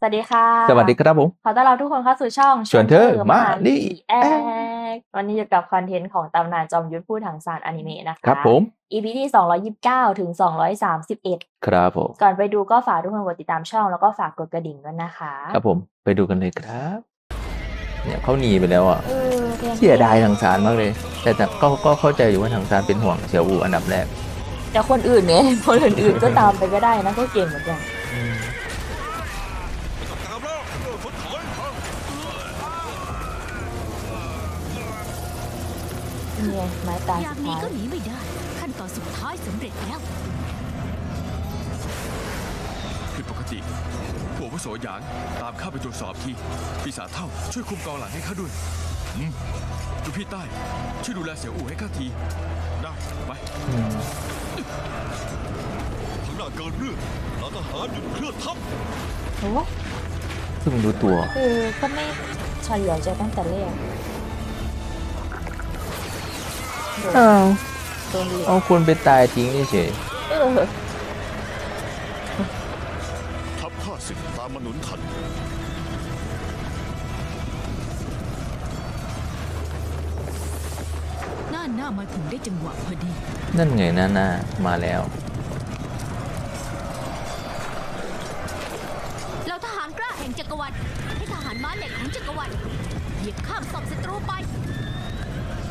สวัสดีค่ะ สวัสดีครับผม ขอต้อนรับทุกคนเข้าสู่ช่องชวนเธอมานี่แอควันนี้อยู่กับคอนเทนต์ของตำนานจอมยุทธพูดทางสารอนิเมะนะคะ ครับผม EP ที่ 229 ถึง 231 ครับผม ก่อนไปดูก็ฝากทุกคนกดติดตามช่องแล้วก็ฝากกดกระดิ่งด้วยนะคะ ครับผม ไปดูกันเลยครับ เนี่ยเขาหนีไปแล้วอะเออพลงเสียดายทางสารมากเลยแต่แต่ก็ก็เข้าใจอยู่ว่าทางสารเป็นห่วงเสี่ยวอูอันดับแรกแต่คนอื่นเนี่ยคนอื่นๆก็ตามไปก็ได้นะก็เก่งเหมือนกัน นี่ไงไม้ตายอยาสุกดหนีท้ายก็หนีไม่ได้ ขั้นตอนสุดท้ายสำเร็จแล้วผิดปกติหัววุโสหยางตามข้าไปตรวจสอบทีปีศาจเท่าช่วยคุมกองหลังให้ข้าด้วยอืมดูพี่ใต้ช่วยดูแลเสี่ยวอู่ให้ข้าที ได้ไปอืมข้างหน้าเกิดเรื่องเราทหารหยุดเคลื่อนทัพโอ้ เพิ่งรู้ตัว คือก็ไม่เฉลียวใจตั้งแต่แรกโดนอ้าวโดนเหล็กเอาคนไปตายทิ้งเฉยเออทัพข้าศึกตามมาหนุนทันหน้าหน้ามาถึงได้จังหวะพอดีนั่นไงหน้าหน้ามาแล้ว เราทหารกล้าแห่ง จักรวรรดิให้ทหารม้าเหล็กของจักรวรรดิเหยียบข้ามศพศัตรูไป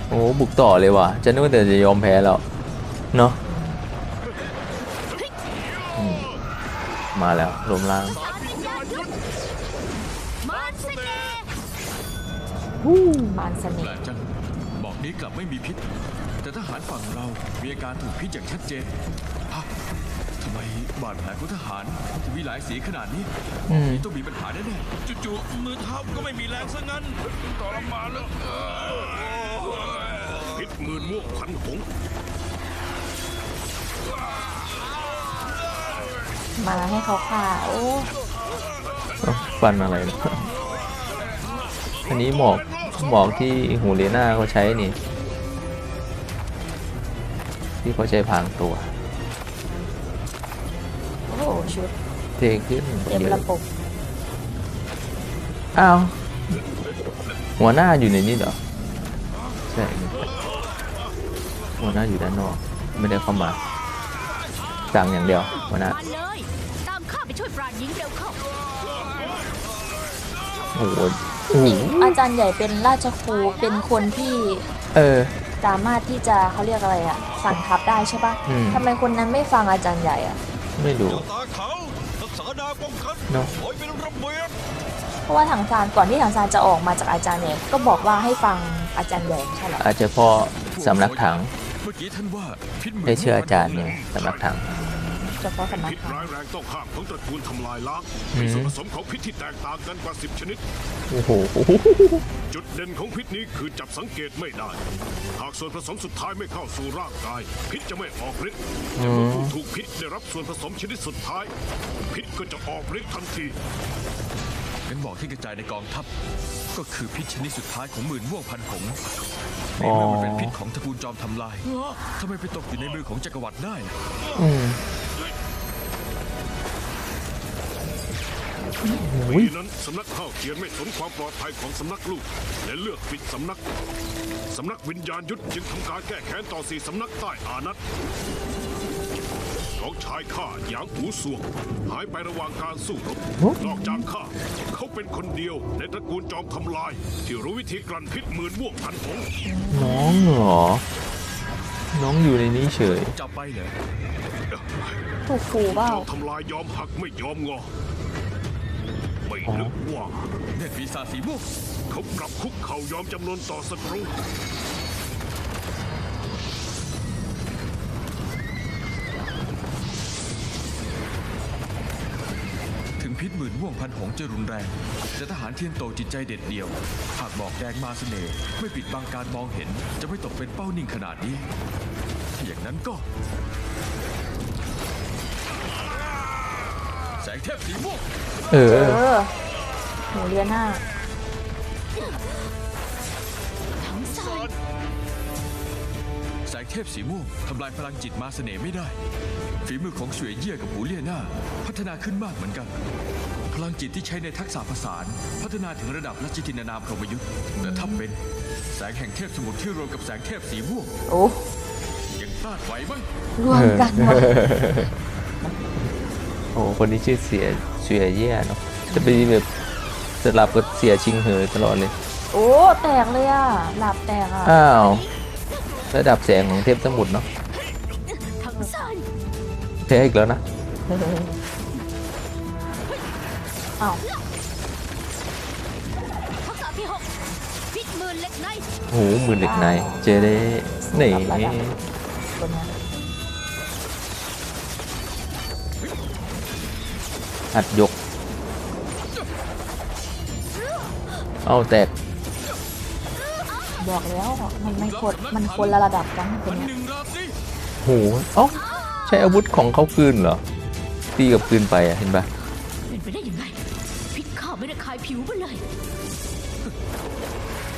โอ้บุกต่อเลยว่ะจะนึกว่าแต่จะยอมแพ้แล้วเนาะอืมมาแล้วลมล่างสารวิญญาณยุทธมารเสน่ห์มารเสแปน่ลห์กจังบอกนี้กลับไม่มีพิษ แต่ทหารฝั่งเรามีอาการถูกพิษอย่างชัดเจนฮะทำไม บาดแผลของทหารถึงมีหลายสีขนาดนี้อืมต้องมีปัญหาแน่ๆจู่ๆมือเท้าก็ไม่มีแรงซะงั้นทรมานแล้วพิษมือม่วงพันหงมาให้เขาฆ่าโอ้เอ้าฟันอะไรนะ อันนี้หมอกหมอกที่หูเลน่าเขาใช้นี่ ที่เขาใช้พรางตัวโอ้ ชุดเทขึ้นเต็มเยระอะบบอ้าวหัวหน้าอยู่ในนี้เหรอใช่หัวหน้าอยู่ด้านนอกไม่ได้เข้ามาสั่งอย่างเดียวหัวหน้ามาเลย ตามข้าไปช่วยปราดหญิงเร็วเข้า โอ้โหโอ้โหอาจารย์ใหญ่เป็นราชครูเป็นคนที่เออ สามารถที่จะเขาเรียกอะไรอะสั่งทัพได้ใช่ปะอืม ทำไมคนนั้นไม่ฟังอาจารย์ใหญ่อะ ไม่รู้ ตาเขารักษาดาป้องกันเนอะโอยเป็นระเบียบเพราะว่าถังซานก่อนที่ถังซานจะออกมาจากอาจารย์เนี่ยก็บอกว่าให้ฟังอาจารย์ใหญ่ไม่ใช่เหรออาจจะเพอสำนักถังเมื่อกี้ท่านว่าพิษมืได้เชื่ออาจารย์เนี่ยสำนักถัง เฉพาะสำนักพิษข่าวร้ายแรงต้องห้ามของตระกูลทำลายล้างอืมมีส่วนผสมของพิษที่แตกต่างกันกว่า10ชนิด โอ้โห จุดเด่นของพิษนี้คือจับสังเกตไม่ได้ หากส่วนผสมสุดท้ายไม่เข้าสู่ร่างกาย พิษจะไม่ออกฤทธิ์อืแต่เมื่อมผู้ถูกพิษได้รับส่วนผสมชนิดสุดท้าย พิษก็จะออกฤทธิ์ทันทีงั้นบอกที่กระจายในกองทัพ ก็คือพิษชนิดสุดท้ายของหมื่นม่วงพันหงส์อ๋อเมื่อมันเป็นพิษของตระกูลจอมทำลายทำไมไปตกอยู่ในมือของจักรวรรดิได้ล่ะ ปีนั้นสำนักข้าวเทียนไม่สนความปลอดภัยของสำนักลูก และเลือกปิดสำนัก สำนักวิญญาณยุทธจึงทำการแก้แค้นต่อสี่สำนักใต้อานัตกน้องชายข้าหยางหูสวงหายไประหว่างการสู้รบโอ้นอกจากข้าเขาเป็นคนเดียวในตระกูลจอมทำลาย ที่รู้วิธีกลั่นพิษหมื่นม่วงพันผงน้องเหรอ น้องอยู่ในนี้เฉยจับไปเหรอถูกขู่เปล่าจอมทำลายยอมหักไม่ยอมงอ ไม่นึกว่าเนตรปีศาจสีม่วงเขากลับคุกเข่ายอมจำนนต่อศัตรูถึงพิษหมื่นม่วงพันหงจะรุนแรง แต่ทหารเทียนโตจิตใจเด็ดเดี่ยว หากบอกแดงมาเสน่ห์ไม่ปิดบังการมองเห็น จะไม่ตกเป็นเป้านิ่งขนาดนี้ถ้าอย่างนั้นก็ แสงเทพสีม่วงเอเอออหนูเรียนหน้าทั้งสายแสงเทพสีม่วงทำลายพลังจิตมาเสน่ห์ไม่ได้ ฝีมือของเสวยเยี่ยกับหูเลี่ยหน้า พัฒนาขึ้นมากเหมือนกัน พลังจิตที่ใช้ในทักษะผสานพัฒนาถึงระดับรัชจินนามพรหมยุทธ์แต่ถ้าเป็นแสงแห่งเทพสมุทรที่รวมกับแสงเทพสีม่วงโอ้ยังต้านไหวไหมรวมกันว่ะ โอ้คนนี้ชื่อเสียเสียเย่เนาะจะไปแบบสลับกับเสียชิงเหอตลอดเลย โอ้ แตกเลยอะ หลับแตกอะ อ้าว ระดับแสงของเทพสมุทรเนาะทั้งสายแพ้อีกแล้วนะอ้าวทักษะที่หกพิษหมื่นเหล็กในโอ้โหหมื่นเหล็กในเจได้หนีตัวเนี้ อัดยก เอาแตก บอกแล้วมันไม่คนมันคนละระดับกันตัววันเนี้ยหนึ่งราตรีโหเอ้าใช้อาวุธของเขาคืนเหรอ ตีกับคืนไปอะเห็นปะเป็นไปได้ยังไงพิษข้าไม่ได้คายผิวไปเลย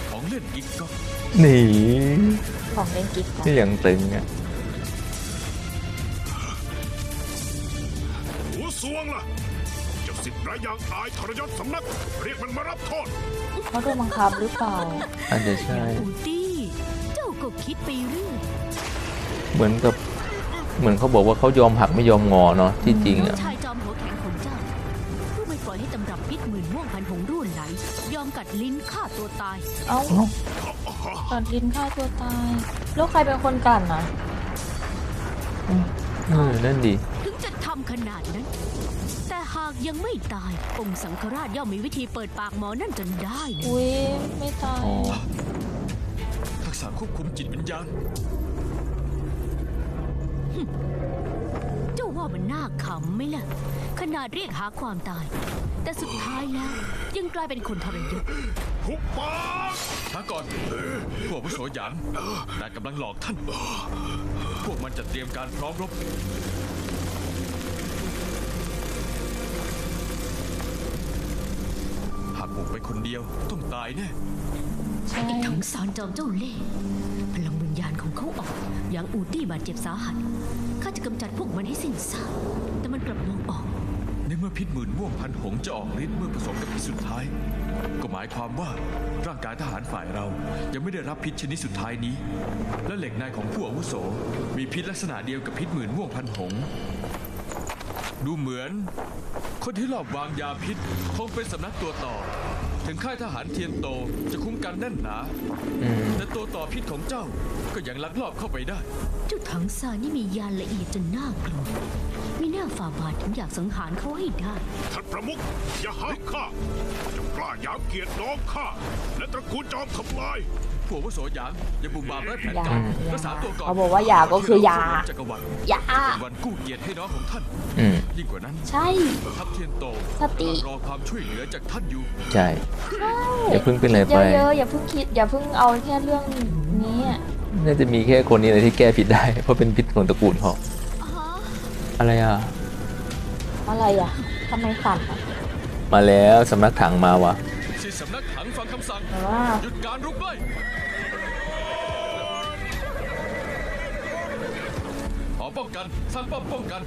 ของเล่นกิ๊กก็หนีของเล่นกิ๊กนะนี่อย่างตึงอะหัวสวงล่ะ เจ้าสิทธิ์ไร้ยางอายทรยศสำนัก เรียกมันมารับโทษ เขาโดนบังคับหรือเปล่า อาจจะใช่ อูตี้เจ้าก็คิดไปเรื่อยเหมือนกับ เหมือนเขาบอกว่าเขายอมหักไม่ยอมงอเนาะที่จริงน้ออะงชายจอมหัวแข็งของเจ้าผู้ไม่ปล่อยให้ตำรับพิษหมื่นม่วงพันหงรุ่นไหลยอมกัดลิ้นฆ่าตัวตาย เอ้าตัดลิ้นฆ่าตัวตายแล้วใครเป็นคนกันนะเออนั่นดีถึงจะทำขนาดนั้นแต่หากยังไม่ตาย องค์สังฆราชย่อมมีวิธีเปิดปากหมอนั่นจนได้นะอุ้ยไม่ตายอ๋อทักษะควบคุมจิตวิญญาณ เจ้าว่ามันน่าขำไหมล่ะ ขนาดเรียกหาความตาย แต่สุดท้ายแล้วยังกลายเป็นคนทรยศหุบปากช้าก่อนพวกอาวุโสหยางนายกำลังหลอกท่าน พวกมันจะเตรียมการพร้อมรบ ไปคนเดียวต้องตายแน่ใช่ไอ้ทั้งสารจอมเจ้าเล่ห์พลังวิญญาณของเขาออก อย่างอูตี้บาดเจ็บสาหัสข้าจะกำจัดพวกมันให้สิ้นซากแต่มันกลับมองออก ในเมื่อพิษหมื่นม่วงพันหงส์จะออกฤทธิ์เมื่อผสมกับพิษสุดท้าย ก็หมายความว่าร่างกายทหารฝ่ายเรายังไม่ได้รับพิษชนิดสุดท้ายนี้ และเหล็กในของผู้อาวุโส มีพิษลักษณะเดียวกับพิษหมื่นม่วงพันหงส์ดูเหมือน คนที่ลอบวางยาพิษคงเป็นสำนักตัวต่อ ถึงค่ายทหารเทียนโตจะคุ้มกันแน่นหนา อืมแต่ตัวต่อพิษของเจ้าก็ยังลักลอบเข้าไปได้ เจ้าถังซานนี่มียานละเอียดจนน่ากลัวมีหน้าฝ่าบาทถึงอยากสังหารเขาให้ได้ ท่านประมุขอย่าหาข้าเจ้ากล้าหยามเกียรติน้องข้าและต ระกูลจอมทำลายผู้อาวุโสหยางอย่าบุ่มบามไร้แผนยาการยารักษาตัวก่อนเขาบอกว่าหยาก็คือยาจักรวรรดิยาเป็นวันกู้เกียรติให้น้องของท่านอืมยิ่งกว่านั้น ใช่ ทัพเทียนโตสติกำลังรอความช่วยเหลือจากท่านอยู่ใช่ อย่าเพิ่งเป็นอะไรเยไปอะๆอย่าเพิ่งคิด อย่าเพิ่งเอาแค่เรื่องนี้อะน่าจะมีแค่คนนี้เลยที่แก้ผิดได้ เพราะเป็นพิษของตระกูลเขาอะไรอะ อะไรอะทำไมสั่นอะมาแล้วสำนักถังมาวะ สิสำนักถังฟังคำสั่ง แต่ว่าหยุดการรุกไล่ขอป้องกัน สร้างป้อมป้องกัน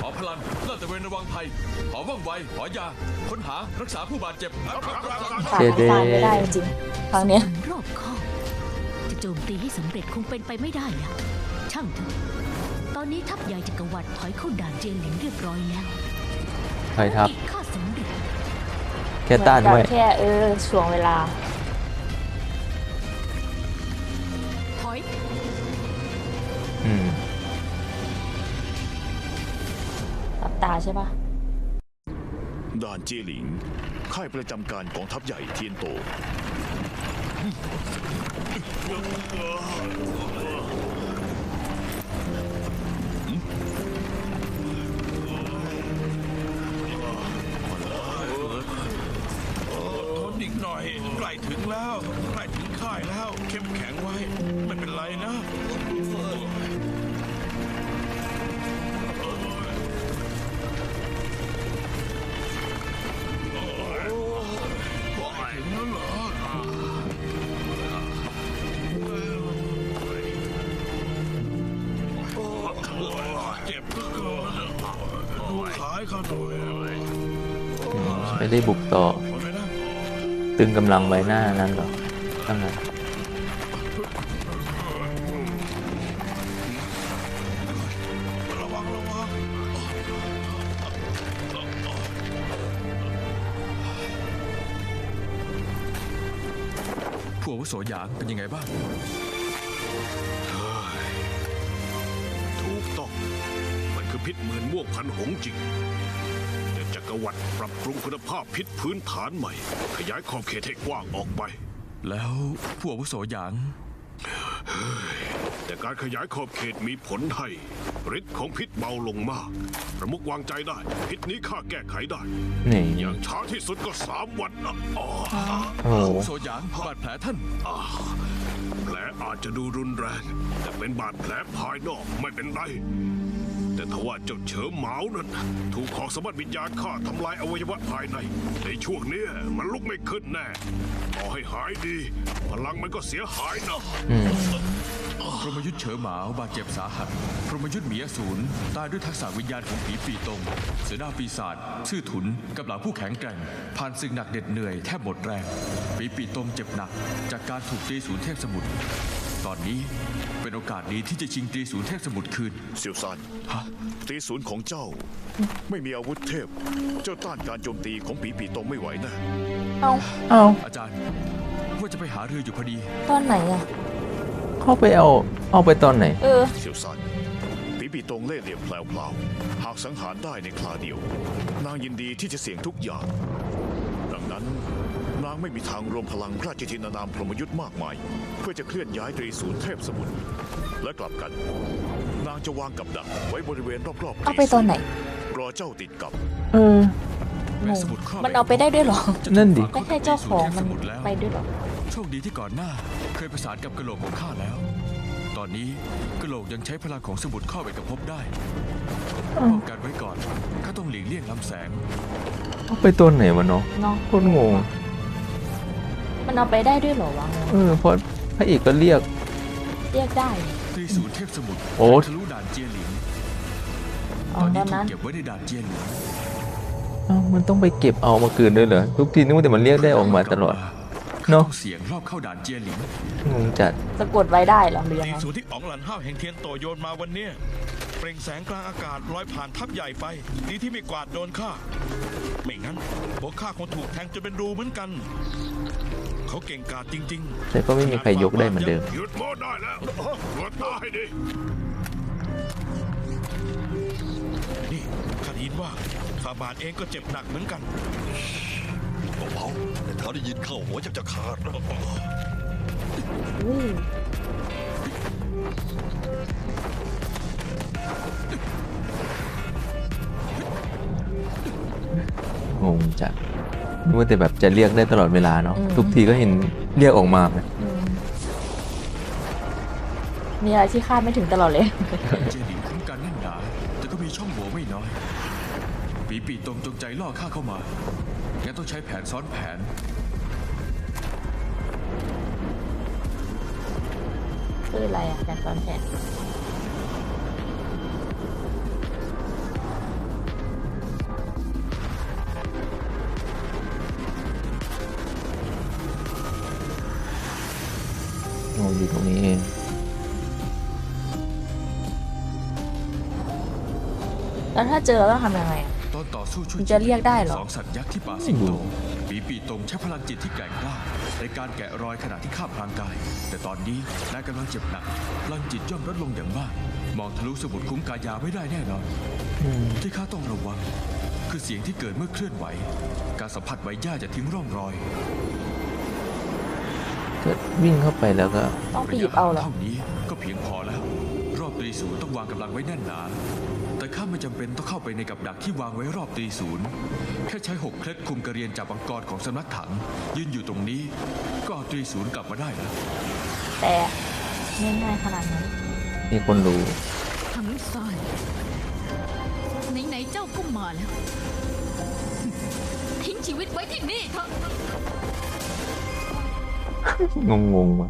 ขอพลังลาดตระเวนระวังภัย ขอว่องไว ขอยา ค้นหารักษาผู้บาดเจ็บสั่นเจเดสั่นไม่ได้จริงๆครั้งเนี้ย รอบคอบจะโจมตีให้สำเร็จคงเป็นไปไม่ได้แล้วช่างเถอะตอนนี้ทัพใหญ่จักรวรรดิถอยเข้าด่านเจียนหลิงเรียบร้อยแล้วใครทับภารกิจข้าสำเร็จ แค่ต้านเหมืไว้อกับแค่เออช่วงเวลา ถอยอืมตับตาใช่ปะด่านเจียหลิง ค่ายประจำการกองทัพใหญ่เทียนโต แล้ว เข้มแข็งไว้ ไม่เป็นไรนะถึงแล้วเหรอเจ็บเหลือเกินดูขายข้าหน่อยไม่ได้บุกต่อขอไปนะตึงกำลังไว้หน้านั้นเหรอตั้งนั้น อาวุโสหยางเป็นยังไงบ้างถูกต้อง มันคือพิษหมื่นม่วงพันหงส์จริง แต่จักรวรรดิปรับปรุงคุณภาพพิษพื้นฐานใหม่ ขยายขอบเขตให้กว้างออกไป แล้วผู้อาวุโสหยาง แต่การขยายขอบเขตมีผลให้ ฤทธิ์ของพิษเบาลงมาก ประมุกวางใจได้ พิษนี้ข้าแก้ไขได้ นี่อย่างช้าที่สุดก็สามวันนะอ๋อโอ้โหอาวุโสหยางบาดแผลท่านแผลอาจจะดูรุนแรง แต่เป็นบาดแผลภายนอกไม่เป็นไร แต่ทว่าเจ้าเฉิมเหมานั้นถูกของสมบัติวิญญาณข้าทำลายอวัยวะภายใน ในช่วงเนี้ยมันลุกไม่ขึ้นแน่ต่อให้หายดี พลังมันก็เสียหายนะพรหมยุทธ์เฉิมหมาวบาดเจ็บสาหัส พรหมยุทธ์หมีอสูรตายด้วยทักษะวิญญาณของผีปีตง เสือดาวปีศาจชื่อถุนกับเหล่าผู้แข็งแกร่ง ผ่านศึกหนักเด็ดเหนื่อยแทบหมดแรง ผีปีตงเจ็บหนัก จากการถูกตีศูนย์เทพสมุทรตอนนี้เป็นโอกาสดีที่จะชิงตรีศูนย์เทพสมุทรคืน เซียวซานฮะ ตรีศูนย์ของเจ้า ไม่มีอาวุธเทพ เจ้าต้านการโจมตีของปีปีตงไม่ไหวนะ เอาเอาอาจารย์ ว่าจะไปหาเรืออยู่พอดี ตอนไหนอะเข้าไปเอาเอาไปตอนไหน เออ เซียวซานปีปีตงเล่ห์เหลี่ยมแผลวๆหากสังหารได้ในคราเดียว นางยินดีที่จะเสี่ยงทุกอย่างดังนั้นนางไม่มีทางรวมพลังราชทินานามพรหมยุทธ์มากมาย เพื่อจะเคลื่อนย้ายตรีศูนย์เทพสมุทรและกลับกัน นางจะวางกับดักไว้บริเวณรอบๆเอาไปตอนไหน รอเจ้าติดกับ เออแม่สมุทรครอบมันเอาไปได้ด้วยเหรอจะนั่นดิถูกฝัไม่ใช่เจ้าของมันตรีศูย์เทพสมุทรแล้วไปด้วยเหรอ โชคดีที่ก่อนหน้า เคยประสานกับกระโหลกของข้าแล้ว ตอนนี้กระโหลกยังใช้พลังของสมุดข้อเอกภพได้ป้องกันไว้ก่อนข้าต้องหลีกเลี่ยงลำแสง เอาไปตัวไหนวะเนาะเนาะ โคตรงง มันเอาไปได้ด้วยเหรอวะงงเออเพราะพระเอกก็เรียก เรียกได้ตรีศูนย์เทพสมุทรโอ้ ทะลุด่านเจียหลิงอ๋ตออนตนี้อนถูนั้กนเก็บไว้ในด่านเจียหลิงเอ้ามันต้องไปเก็บเอามาคืนด้วยเหรอทุกทีนึกว่าแต่มันเรียกได้ออกมาตลอดข้าเนอะต้องเสียงรอบเข้าด่านเจียหลิงงงจัดสะกดไว้ได้เหรอหรือยังตีไงสูตรที่อ๋องหลันห้าวแห่งเทียนโตโยนมาวันเนี้ย เปล่งแสงกลางอากาศลอยผ่านทัพใหญ่ไป ดีที่ไม่กวาดโดนข้า ไม่งั้นหัวข้าคงถูกแทงจนเป็นรูเหมือนกัน เขาเก่งกาจจริงๆแต่ก็ไม่มีใครยกได้เหมือนเดิมหยุดโม้ได้แล้วตรวจตาให้ดีนี่ข้าได้ยินว่าฟาบาทเองก็เจ็บหนักเหมือนกันเบาๆแต่เขาได้ยินเข้าหัวจะจะขาด งงจัดนึกว่าแต่แบบจะเรียกได้ตลอดเวลาเนาะทุกทีก็เห็นเรียกออกมาไหมอืมมีอะไรที่คาดไม่ถึงตลอดเลย เจียหลิงคุ้มกันแน่นหนาแต่ก็มีช่องโหว่ไม่น้อยปีปีตรงจงใจล่อข้าเข้ามางั้นต้องใช้แผนซ้อนแผน คืออะไรอะการซ้อนแผน อยู่ตรงนี้เองแล้วถ้าเจอต้องทำยังไงอะ ตอนต่อสู้ช่วยมันจะเรียกได้เหรอ สองสัตว์ยักษ์ที่ป่าสิงโตปีปีตรงใช้พลังจิตที่แกร่งกล้าในการแกะรอยขณะที่ข้ามพลางกาย แต่ตอนนี้นายกำลังเจ็บหนักพลังจิตย่อมลดลงอย่างมาก มองทะลุสมุดคุ้มกายาไม่ได้แน่นอน อืมที่ข้าต้องระวัง คือเสียงที่เกิดเมื่อเคลื่อนไหว การสัมผัสใบหญ้าจะทิ้งร่องรอย ก็วิ่งเข้าไปแล้วก็ ต้องไปหยิบเอาเหรอเท่านี้ก็เพียงพอแล้ว รอบตรีศูนย์ต้องวางกำลังไว้แน่นหนา แต่ข้าไม่จำเป็นต้องเข้าไปในกับดักที่วางไว้รอบตรีศูนย์แค่ใช้หกเคล็ดคุมกระเรียนจากบังกรของสำนักถัง ยืนอยู่ตรงนี้ ก็เอาตรีศูนย์กลับมาได้แล้ว แต่ไม่ง่ายขนาดนั้นมีคนรู้ ทั้งซานไหนๆเจ้าก็มาแล้ว ทิ้งชีวิตไว้ที่นี่เถอะ งงงมา